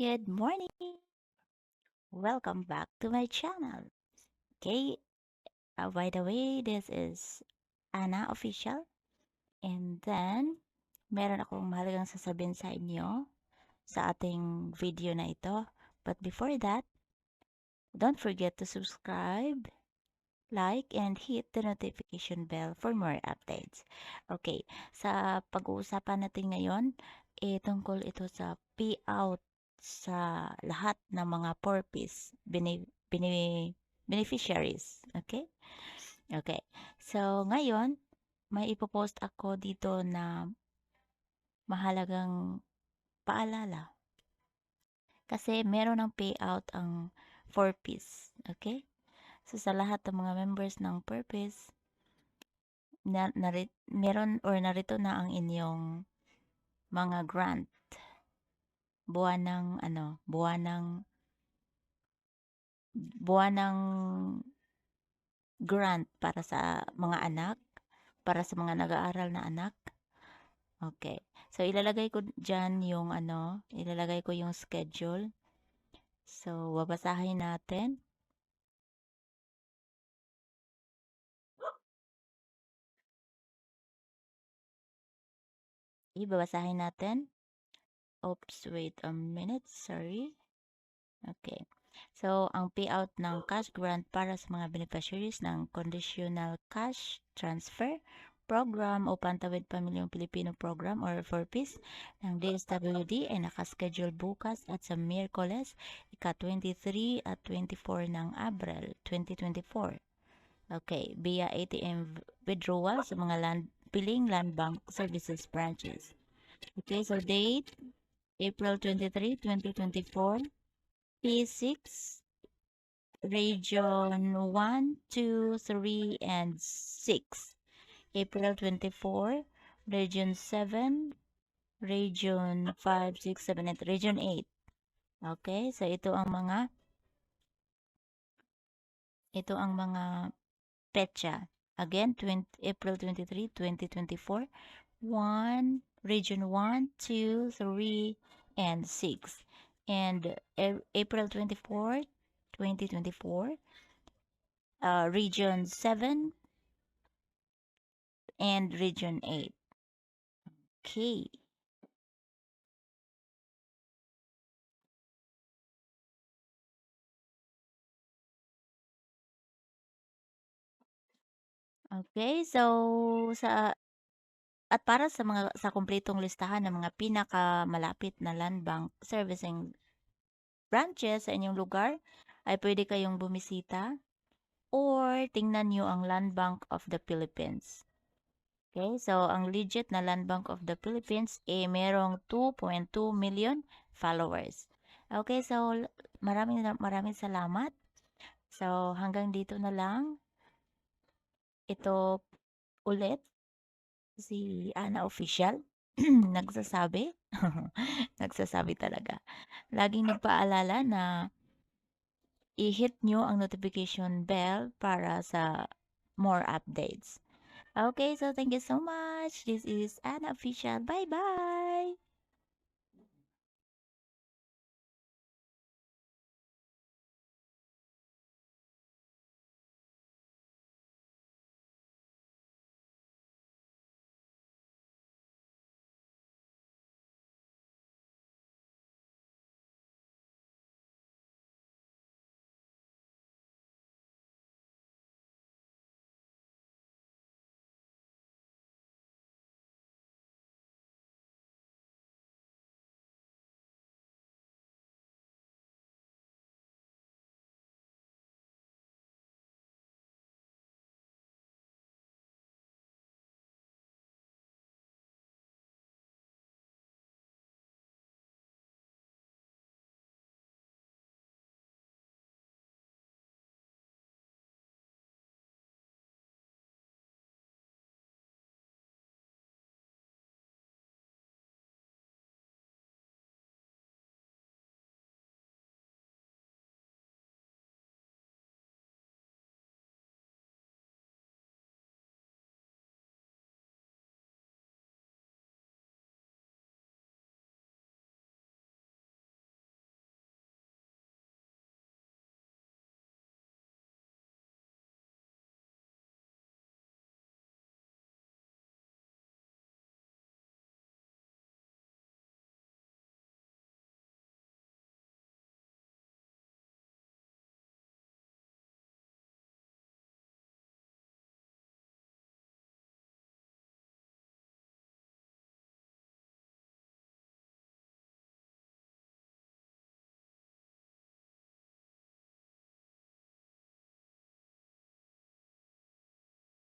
Good morning! Welcome back to my channel. Okay, uh, by the way, this is Ana Official. And then, meron akong mahalagang sasabihin sa inyo sa ating video na ito. But before that, don't forget to subscribe, like, and hit the notification bell for more updates. Okay, sa pag-uusapan natin ngayon, eh, tungkol ito sa payout sa lahat ng mga purpose bene, bene, beneficiaries. Okay? Okay. So, ngayon, may ipopost ako dito na mahalagang paalala. Kasi meron ng payout ang purpose. Okay? So, sa lahat ng mga members ng purpose, na, narit, meron or narito na ang inyong mga grant buwan ng ano, buwan ng buwan ng grant para sa mga anak, para sa mga nag-aaral na anak. Okay. So ilalagay ko diyan yung ano, ilalagay ko yung schedule. So babasahin natin. Ibabasahin natin. Oops, wait a minute. Sorry. Okay. So, ang payout ng cash grant para sa mga beneficiaries ng Conditional Cash Transfer Program o Pantawid Pamilyang Pilipino Program or 4PIS ng DSWD ay nakaschedule bukas at sa Miyerkules, ika-23 at 24 ng Abril 2024. Okay, via ATM withdrawal sa mga land, piling land bank services branches. Okay, so date, April 23, 2024. P6, Region 1, 2, 3, and 6. April 24, Region 7, Region 5, 6, 7, and Region 8. Okay, so ito ang mga ito ang mga petsa. Again, 20, April 23, 2024. 1, Region 1, 2, 3, and 6 and April 24, 2024, uh, Region 7 and Region 8. Okay. Okay, so sa at para sa mga sa kumpletong listahan ng mga pinakamalapit na land bank servicing branches sa inyong lugar, ay pwede kayong bumisita or tingnan nyo ang Land Bank of the Philippines. Okay, so ang legit na Land Bank of the Philippines eh merong 2.2 million followers. Okay, so maraming maraming salamat. So hanggang dito na lang. Ito ulit si Ana Official nagsasabi. nagsasabi talaga. Laging nagpaalala na i-hit nyo ang notification bell para sa more updates. Okay, so thank you so much. This is Ana Official. Bye-bye!